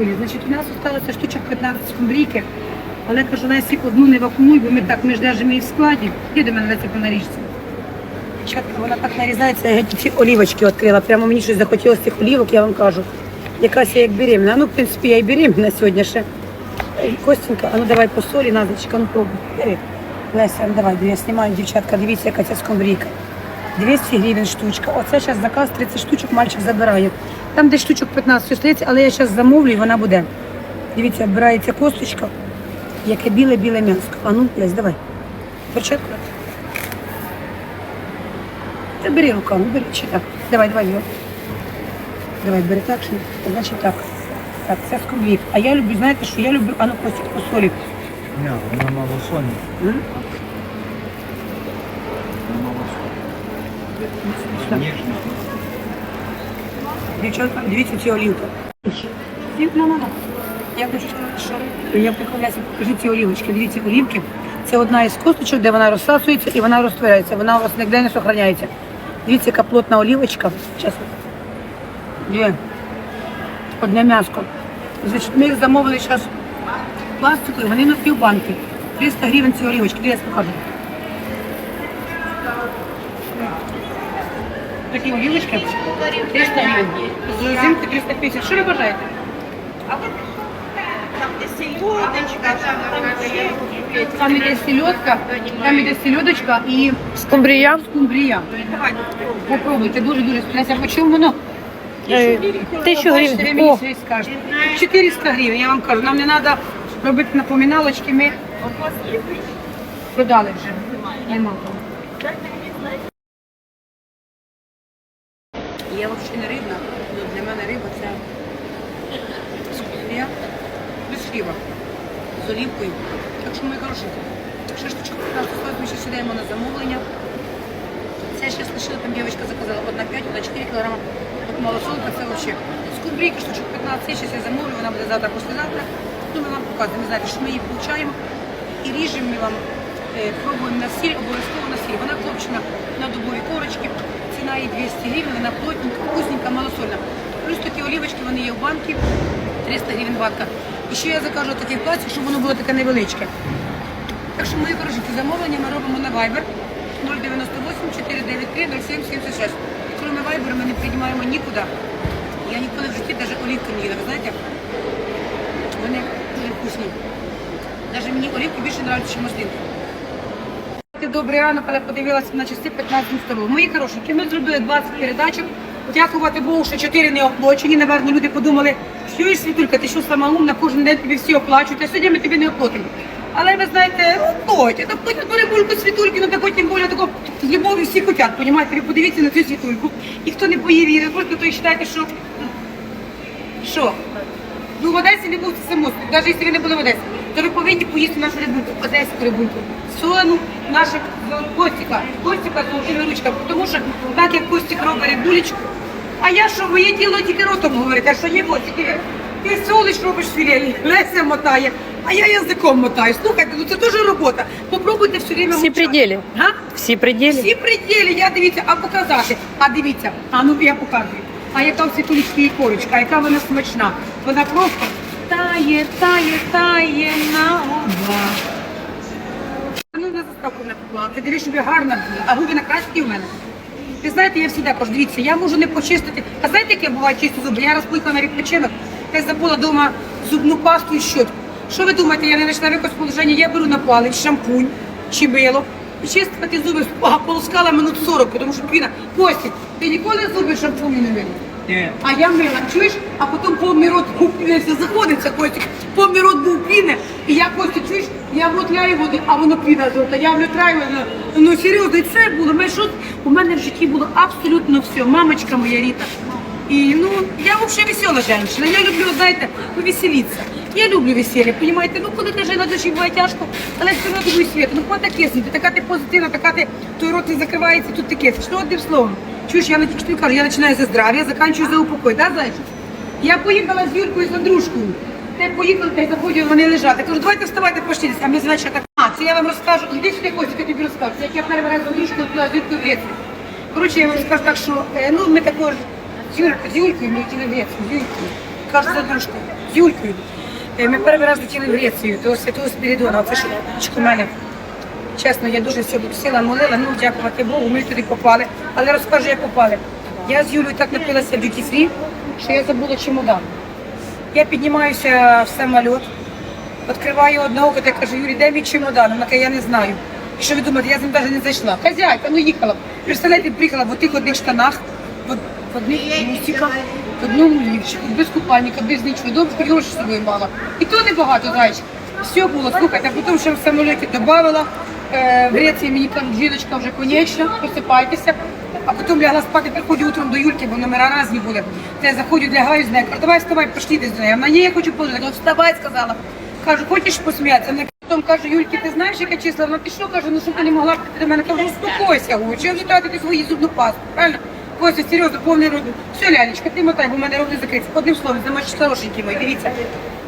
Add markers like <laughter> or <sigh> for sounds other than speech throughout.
купили. Значить, у нас залишилося штучок 15 скумбрійки. Але кажу, Лесі, одну не вакуумуй, бо ми так, ми ж держимо її в складі. Іди до мене Леся по наріжці. Дівчатка, вона так нарізається, я ці олівочки відкрила. Прямо мені щось захотілося цих олівок, я вам кажу. Якась я як беременна. Ну, в принципі, я і беременна сьогодні ще. Костенька, а ну давай по солі, Назочка, ну пробуй. Леся, ну давай, я знімаю, дівчатка, дивіться, яка ця скумбрійка. 200 гривень штучка. Оце зараз заказ 30 штучок, мальчик забирає. Там десь штучок 15 остається, але я зараз замовлю і вона буде. Дивіться, відбирається косточка, яке біле-біле м'ясо. А ну, Лесь, давай. Перчатку. Та бери руками, бери чи так. Давай, давай, його. Давай, бери так, що значить так. Так, це скумбрійка. А я люблю, знаєте, що я люблю, а ну Костік, по солі. Ні, вона мало соні. М? Вона мало соні. Ніжно. Дівчатка, дивіться ці олівки. Я хочу сказати, що я прикладаюся, покажи ці олівочки. Дивіться, олівки. Це одна із косточок, де вона розсасується і вона розтворяється. Вона у вас ніде не сохраняється. Дивіться, яка плотна олівочка. Зараз. Є. Одне м'яско. Значить, ми замовили зараз пластикою, вони на півбанки. 300 гривень ці олівочки. Де покажу. Такі олівочки 300 гривень. З резинки 350. Що ви бажаєте? Там іде сельодка, там іде сельодочка і Скумбрія. скумбрія. Попробуйте, дуже-дуже сподобається. По чому воно? Е, Тисячу ви гривень. О, 400 гривень, я вам кажу. Нам не треба робити напоминалочки, ми продали вже. Нема того. Я взагалі не рибна, але для мене риба це скумбрія без хліба, з олівкою. Так що, мої хорошенькі, ще штучка 15 стоїть, ми ще сідаємо на замовлення. Це ще лишила, там дівчинка заказала одна 5, одна 4 кілограма. От малосолка, це взагалі. Скумбрійка штучок 15, зараз я замовлю, вона буде завтра, послезавтра. Ну, ми вам показуємо, знаєте, що ми її получаємо і ріжемо ми вам, е, пробуємо на сіль, обов'язково на сіль. Вона копчена на дубові корочки, ціна її 200 гривень, вона плотненька, вкусненька, малосольна. Плюс такі олівочки, вони є в банки, 300 гривень банка. І ще я закажу такий пластик, щоб воно було таке невеличке. Так що мої хорошенькі замовлення ми робимо на Viber 098 493 0776. І на Viber ми не приймаємо нікуди. Я ніколи в житті навіть олівки не їла. Ви знаєте, вони дуже вкусні. Навіть мені олівки більше подобаються, ніж маслинки. Добрий ранок, але подивилася на часи 15 столу. Мої хорошенькі, ми зробили 20 передачок. Дякувати Богу, що 4 не оплачені. Наверно, люди подумали, що ж світулька, ти що сама умна, кожен день тобі всі оплачують, а сьогодні ми тобі не оплатимо. Але ви знаєте, оплатять, оплатять бере бульку світульки, ну тако тим більше тако з любов'ю всі хотять, понімаєте, ви подивіться на цю світульку. І хто не поїв, просто то й вважаєте, що що? Ну в Одесі не був це само, навіть якщо ви не були в Одесі, то ви повинні поїсти нашу рибульку, одеську рибульку. Солену наших Костіка, Костіка золотими ручками, тому що так як Костік робить рибулечку, а я що, моє діло тільки ротом говорити, а що є Костік? Ти солиш робиш філе, Леся мотає, а я язиком мотаю. Слухайте, ну це теж робота. Попробуйте все время всі мовчати. пределі. Га? Всі пределі. Всі пределі, я дивіться, а показати. А дивіться, а ну я показую. А яка в світулічці і корочка, а яка вона смачна. Вона просто тає, тає, тає на губах. Ну, на заставку не поклала. Ти дивись, щоб я гарна а губи накрасті в мене. Ви знаєте, я завжди кажу, дивіться, я можу не почистити. А знаєте, як я буваю чисті зуби? Я раз на відпочинок, я забула вдома зубну пасту і щотку. Що ви думаєте, я не знайшла якось положення, я беру на палець, шампунь чи мило. Чистити зуби, а полоскала минут 40, тому що піна. Костя, ти ніколи зуби шампунь не мила? Ні. А я мила, чуєш, а потім повний рот був піни, заходиться Костік, повний рот був піни, і я Костя, чуєш, я вмотляю води, а воно піна золота, я вмотляю, ну, ну серйозно, і це було, Знаєш, що у мене в житті було абсолютно все, мамочка моя Ріта. І ну, я взагалі весела жінка, я люблю, знаєте, повеселитися. Я люблю весілля, розумієте? Ну, коли ти на душі буває тяжко, але все одно думаю, світ, ну хвата киснути, така ти позитивна, така ти, той рот не закривається, тут ти киснеш. Ну, одним словом. Чуєш, я що тобі кажу, я починаю за здрав'я, закінчую за упокой, да, зайчик? Я поїхала з Юркою з Андрушкою. Те поїхали, й заходять, вони лежать. Я кажу, давайте вставайте, поштіть. А ми значить так. А, це я вам розкажу. Іди сюди, Костя, я тобі розкажу. Як я перший раз з Андрушкою туди з Юркою в Грецію. Коротше, я вам скажу так, що е, ну ми також з Юркою, з Юлькою, ми хотіли в Грецію, з Юлькою. Кажу, з Андрушкою. з Юлькою. Е, Ми перший раз летіли в Грецію до Святого Спірідона. Це у мене. Чесно, я дуже сила молила, ну дякувати Богу, ми туди попали. Але розкажу, як попали. Я з Юлею так напилася в дюті фрі, що я забула чемодан. Я піднімаюся в самоліт, відкриваю одного, я кажу, Юрій, де мій чемодан? Вона каже, я не знаю. І що ви думаєте, я з ним навіть не зайшла. Хазяйка, ну їхала. Представляєте, приїхала в отих одних штанах, в, одних мусиках, в одному лівчику, без купальника, без нічого. Добре, гроші з собою мала. І то небагато, зайчик. Все було, слухайте, а потім ще в самоліті додавала. Е, в Греції мені там жіночка вже конечна, просипайтеся. А потім лягла спати, приходжу утром до Юльки, бо номера різні були. Та я заходжу, лягаю з нею, кажу, давай вставай, пошли десь до неї. Вона, ні, я хочу поїхати. Ну, вставай, сказала. Кажу, хочеш посміятися? Вона потім каже, Юльки, ти знаєш, яке число? Вона ти що, каже, ну щоб ти не могла прийти до мене. Кажу, успокойся, говорю, чого вже тратити свою зубну пасту, правильно? Костя, серйозно, повний рот. Все, Лялечка, ти мотай, бо в мене рот не закрився. Одним словом, замочиш хорошенький мої, дивіться.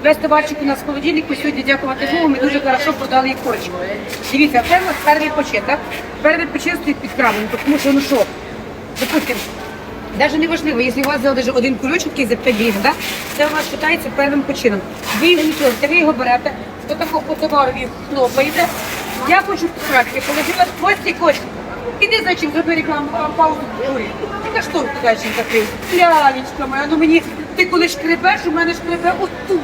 Весь товарчик у нас в холодильнику, сьогодні, дякувати Богу, ми дуже хорошо продали їх корочку. Дивіться, перший почет, так? Перший почет стоїть під крамом, тому що, ну що, допустим, Даже не важливо, якщо у вас взяли даже один кульочок такий за 5 гривень, да? це у вас вважається первим почином. Ви його творите, ви його берете, до такого по товарові хлопаєте. Я хочу сказати, положила хвості кочку. Іди за чим, зроби рекламу паузу в журі. Ти що ти далі закрив? Лялечка моя, ну мені, ти коли шкребеш, у мене шкребе отут.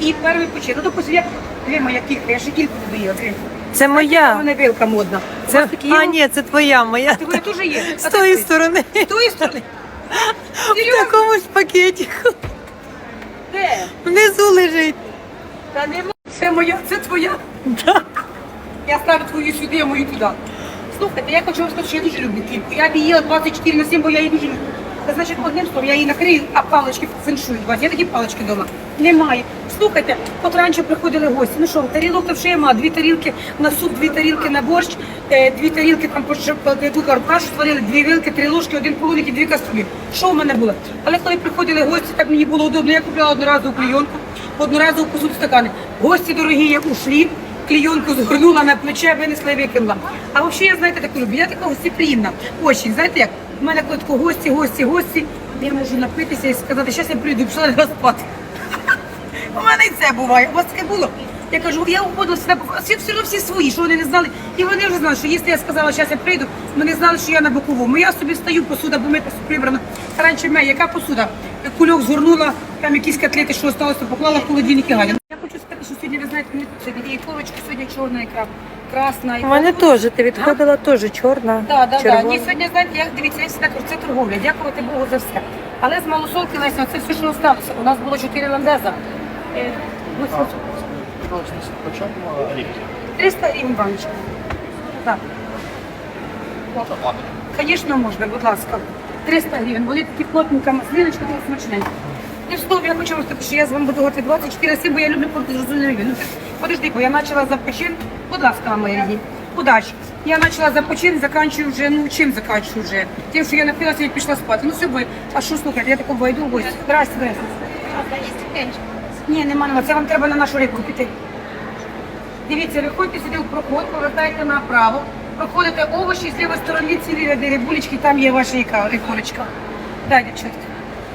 І перший почин. Ну, допустим, як дві моя кілька, я ще кільку доїла. Це У моя. вилка модна. У Це... вас такі є? А, ні, це твоя моя. Ти теж є. З тої сторони. З тої сторони. В якомусь пакетику. Де? Внизу лежить. Та нема. Це моя, це твоя. Я ставлю твою сюди, а мою туди. Слухайте, я хочу вам сказати, що я дуже люблю кільку. Я б її їла 24 на 7, бо я її дуже люблю. Це значить, одним словом, я її накрию, а палички феншую. Є такі палички вдома? Немає. Слухайте, от раніше приходили гості. Ну що, тарілок то вже нема, дві тарілки на суп, дві тарілки на борщ, е, дві тарілки там по яку кашу створили, дві вилки, три ложки, один полуник і дві каструлі. Що в мене було? Але коли приходили гості, так мені було удобно. Я купила одноразову клейонку, одноразову посуду стакани. Гості дорогі, я ушли, клейонку згорнула на плече, винесла і викинула. А взагалі, я знаєте, таку люблю. Я така гостеприємна. Очень, знаєте як? У мене коли гості, гості, гості, я можу напитися і сказати, зараз я прийду, пішла спати. У мене і це буває. У вас таке було? Я кажу, я уходила сюди, всі все одно всі свої, що вони не знали. І вони вже знали, що якщо я сказала, зараз я прийду, вони знали, що я на боковому. Я собі стою, посуда, бо ми прибрана. Раніше в мене, яка посуда? Кульок згорнула, там якісь котлети, що осталося, поклала в холодильник і гадя. Я хочу сказати, що сьогодні, ви знаєте, мені є корочки, сьогодні чорна ікра, красна У мене теж. Ти відходила теж чорна. Да, да. червона. Ні, сьогодні, знаєте, я дивіться, я кажу, це торговля. Дякувати Богу за все. Але з малосолки Леся, це все, що залишилося. У нас було чотири ландеза. Е, ну, це- Почем оливки? 300 гривень баночка. Так. Звісно, можна, будь ласка. 300 гривень. Вони такі плотненька маслиночка, така смачненька. І в я хочу вам сказати, що я з вами буду говорити 24 7, бо я люблю продовжувати. Ну, подожди, бо я почала за почин. Будь ласка, мої рідні. Удачі. Я почала за почин, заканчую вже, ну чим заканчую вже? Тим, що я напилася і пішла спати. Ну все, бо, а що слухайте, я таку войду в гості. Здрасте, здрасте. Ні, нема, нема. Це вам треба на нашу рибку піти. Дивіться, виходьте сюди в проход, повертайте направо, проходите овочі, з лівої сторони цілі ряди рибулечки, там є ваша яка рибулечка. Так, дівчатки.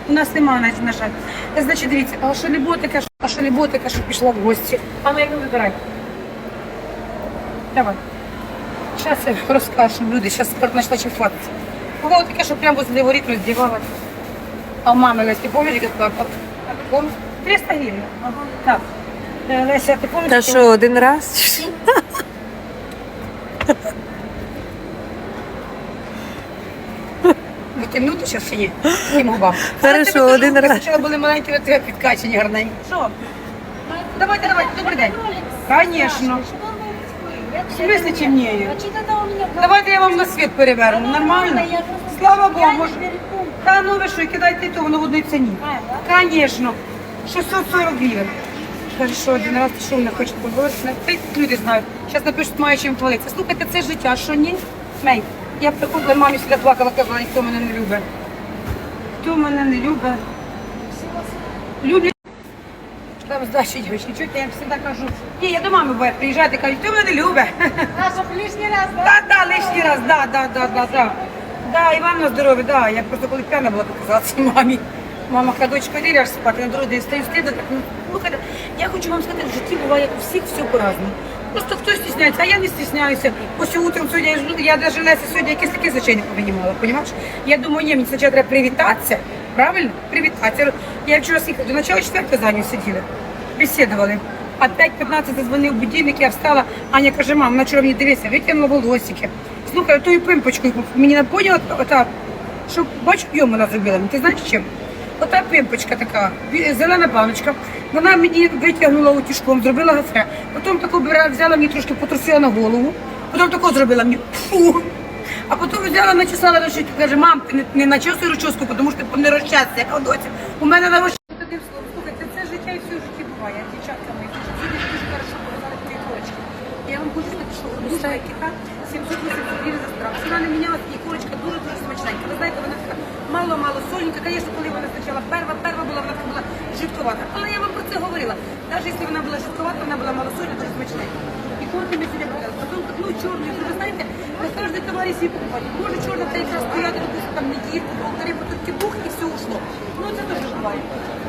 У нас немає, на, на жаль. Е, Значить, дивіться, а що таке, а що таке, що пішла в гості. А ну як ви вибирайте. Давай. Зараз я розкажу люди, зараз чим хватиться. Було таке, що прямо возле воріт роздівала. А у мами Лесі, пам'ятаєш, як плакав? Помниш? 300 гривень. Ага. Так. Е, Леся, ти пам'ятаєш? Та що, один раз? <laughs> Витягнути зараз чи ні? Губам. Хорошо, один раз. Спочатку були маленькі, от тебе підкачені гарненькі. Що? Давайте, давайте, добрий день. Конечно. В смысле темнее? Давайте я вам на світ переверну. Нормально? Слава Богу. Та ну ви що, кидайте і то, воно в одній ціні. Конечно. 640 гривень. Хорошо, один раз що мене хочуть поговорити. Та люди знають. Зараз напишуть, маю чим хвалитися. Слухайте, це життя, що ні? Мей, я приходила мамі сюди плакала, казала, ніхто мене не любить. Хто мене не любить? Люблять. Там здачі дівчатки, чуєте, я завжди кажу, ні, я до мами буває приїжджати, кажуть, хто мене не любить? А, щоб лишній раз, да? Да, да, лишній раз, да, да, да, да, да. Да, і вам на здоров'я, да. Я просто коли п'яна була, показала це мамі. Мама каже, дочка, йди ляж спати, на другий день стою стиду. Так, ну, слухайте, я хочу вам сказати, в житті буває у всіх все по-разному. Просто хтось стісняється, а я не стісняюся. Ось утром сьогодні, я, я навіть Леся сьогодні якісь такі значення повинімала, розумієш? Я думаю, ні, мені спочатку треба привітатися, правильно? Привітатися. Я вчора їхала, до начала четвертого за нею сиділи, бесідували. А 5.15 зазвонив будильник, я встала, Аня каже, мам, вона мені дивися, витягнула волосики. Слухай, тою пимпочкою мені напоняла, ота, що бачу, йому вона зробила. Ти знаєш чим? Ота пимпочка така, зелена баночка. Вона мені витягнула утюжком, зробила гафре. Потім таку бира- взяла мені трошки потрусила на голову. Потім таку зробила мені фу. А потім взяла, начесала розчіску, каже, мам, ти не, не начесуй розчіску, тому що ти не розчасся, яка доця. У мене на розчіску. Таким словом, слухайте, це життя і все в житті буває, дівчатка мої. Сьогодні дуже хорошо показали твої корочки. Я вам хочу сказати, що душа кита 780 гривень за страх. Ціна не мінялася, і корочка дуже-дуже смачненька. Ви знаєте, вона така мало-мало соленька. Звісно, коли вона спочатку перва, перва була, вона була жидковата. Але я вам про це говорила. Навіть якщо вона була жидковата, вона була малосольна, дуже смачненька. І корки ми сьогодні показали. Потім ну, чорний, ви знаєте, на кожній товарі свій покупати. Може чорна та якраз стояти, там недільку, полтори, бо тут кібух і все ушло. Ну це теж буває.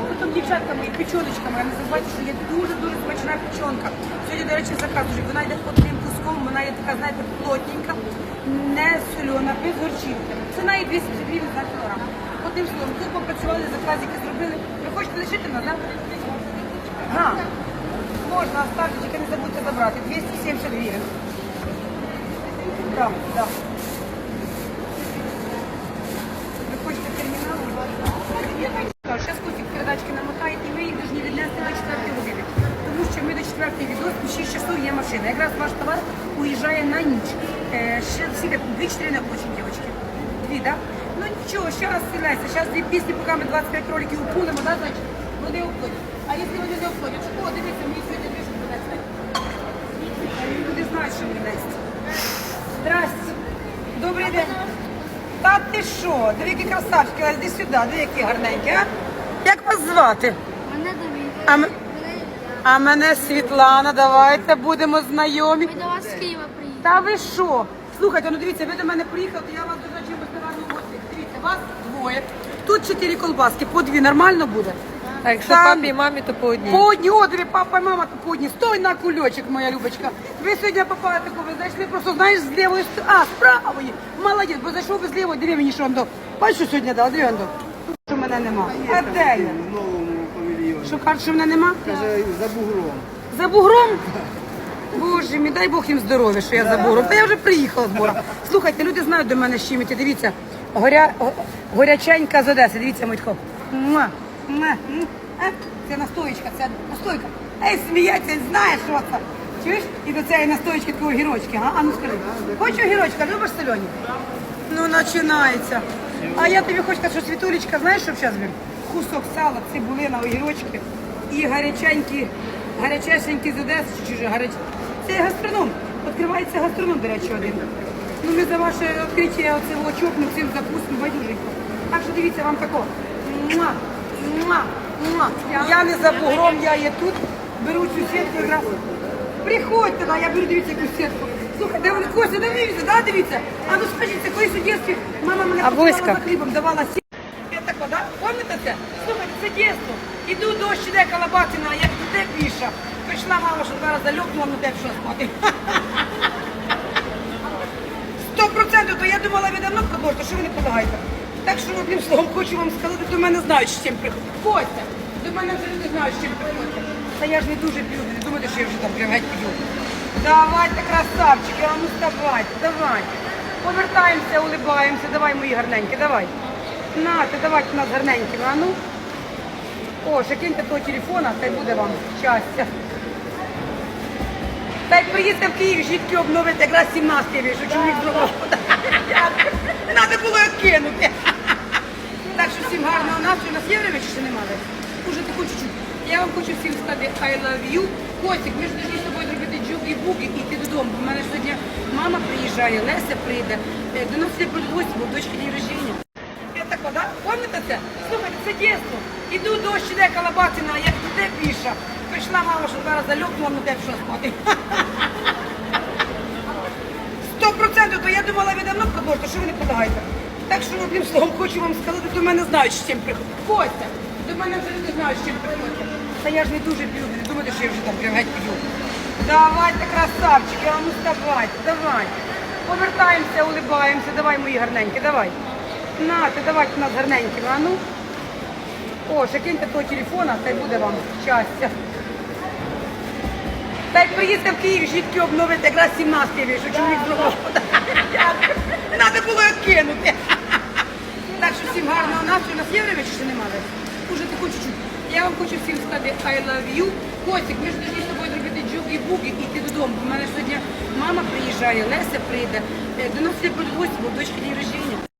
Потім дівчатка мої, печоночка моя, не що є дуже-дуже смачна печонка. Сьогодні, до речі, заказую. Вона йде одним куском, вона є така, знаєте, плотненька, не сольона, без горчинки. Ціна її 200 гривень за кілограм. Одним словом, тут попрацювали, заказики зробили. Ви хочете лишити нас, так? Ага. Можна оставити, тільки не забудьте забрати. 270 гривень. Так, так. Ви хочете термінал? Зараз котик передачки намотає, і ми їх повинні віднести до 4 години. Тому що ми до 4 відос, у 6 часов є машина. Якраз ваш товар уїжджає на ніч. Е, ще всі 2-4 не очень, дівчатки. Дві, так? Ну нічого, зараз стріляйся. Зараз дві пісні, поки ми 25 роликів упулимо, да, значить, вони обходять. А якщо вони не обходять, що, дивіться, мені сьогодні дві штуки дасть. Люди знають, що мені дасть. Здрасте. Добрий день. Та ти що? Диви, які красавчики, а йди сюди, диви, які гарненькі, а? Як вас звати? Мене Давид. А, м- а мене Світлана, давайте будемо знайомі. Ми до вас з Києва приїхали. Та ви що? Слухайте, ну дивіться, ви до мене приїхали, то я вас дуже чимось гості. Дивіться, вас двоє. Тут чотири колбаски, по дві нормально буде? А якщо Там- папі і мамі, то по одній. По одній одові, папа і мама то по одній. Стой на кульочок, моя Любочка. Ви сьогодні попали таку, ви зайшли просто, знаєш, з лівої сторони. А, з правої. Молодець, бо зайшов би з лівої, диви мені, що вам до. Бачиш, що сьогодні дав, диви, Андо. Що мене нема. А де я? В новому павільйоні. Що кажуть, що мене нема? Каже, за бугром. За бугром? Боже мій, дай Бог їм здоров'я, що я за бугром. Та я вже приїхала з бугром. Слухайте, люди знають до мене з чим іти. Дивіться, горя... го- горяченька з Одеси. Дивіться, мой тако. Муа, муа, м. Це настоечка, це настойка. Ей, сміється, знає, що це. Чуєш? І до цієї настоечки такого гірочки. А, а ну скажи. Хочу гірочка, любиш солені? Ну, починається. А я тобі хочу сказати, що Світулечка, знаєш, що зараз він? Кусок сала, цибулина, огірочки і гаряченькі, гарячесенькі з Одеси, чи гаряч. Це гастроном. Відкривається гастроном, до речі, один. Ну, ми за ваше відкриття оцього чокну цим запустимо байдуженько. Так що дивіться, вам тако. Муа, муа, муа. Я не за бугром, я є тут. Беру цю сітку якраз. Приходьте, да, я беру, дивіться, яку сітку. Слухай, де вони Костя, де дивіться, да, дивіться. А ну скажіть, це колись у дітстві мама мене А за хлібом, давала сітку. Я так, да? Пам'ятаєте це? Слухайте, це дійсно. Іду дощ, іде калабатина, як туди піша. Прийшла мама, що зараз зальопнула, ну де що спати. Сто процентів, то я думала, ви давно продовжите, що ви не полагаєте. Так що одним словом хочу вам сказати, до мене знають, з чим приходять. Ходьте, до мене вже люди знають, з чим приходять. Та я ж не дуже п'ю, не думайте, що я вже там прям геть п'ю. Давайте, красавчики, а ну вставайте, давай. Повертаємося, улибаємося, давай, мої гарненькі, давай. Нате, давайте нас гарненькими, а ну. О, ще того телефона, хай буде вам щастя. Та як приїдете в Київ, жітки обновити, якраз 17 вішу, чоловік зробив. Надо було кинути. Так що всім гарного настрою. У нас є время чи ще немає? Уже таку чуть-чуть. Я вам хочу всім сказати I love you. Костік, ми ж повинні з тобою зробити джугі-буги і йти додому. В мене сьогодні мама приїжджає, Леся прийде. Е, До нас всі будуть бо дочки день рождення. Я так, да? Пам'ятаєте? Слухайте, це дійсно. Іду дощ, іде калабатина, як туди піша. Прийшла мама, що зараз зальопнула, ну де що спати. Сто процентів, то я думала, ви давно продовжите, що ви не полагаєте. Так що, одним словом, хочу вам сказати, до мене знають, з чим приходять. Костя, до мене вже люди знають, з чим приходять. Та я ж не дуже п'ю, не думайте, що я вже там прям геть п'ю. Давайте, красавчики, а ну давайте. Повертаємося, улибаємося, давай, мої гарненькі, давай. Нате, давайте нас гарненькими, а ну. О, ще киньте того телефона, та й буде вам щастя. Та й приїдьте в Київ, жітки обновити, якраз 17 вийшов, чоловік зробив. Не треба було як кинути. Так що всім гарного настрою. У нас є время чи ще немає? Уже таку чуть-чуть. Я вам хочу всім сказати I love you. Котик, ми ж повинні з тобою зробити джугі-бугі і йти додому. У мене сьогодні мама приїжджає, Леся прийде. Е, До нас є гості, бо в дочки день рождення.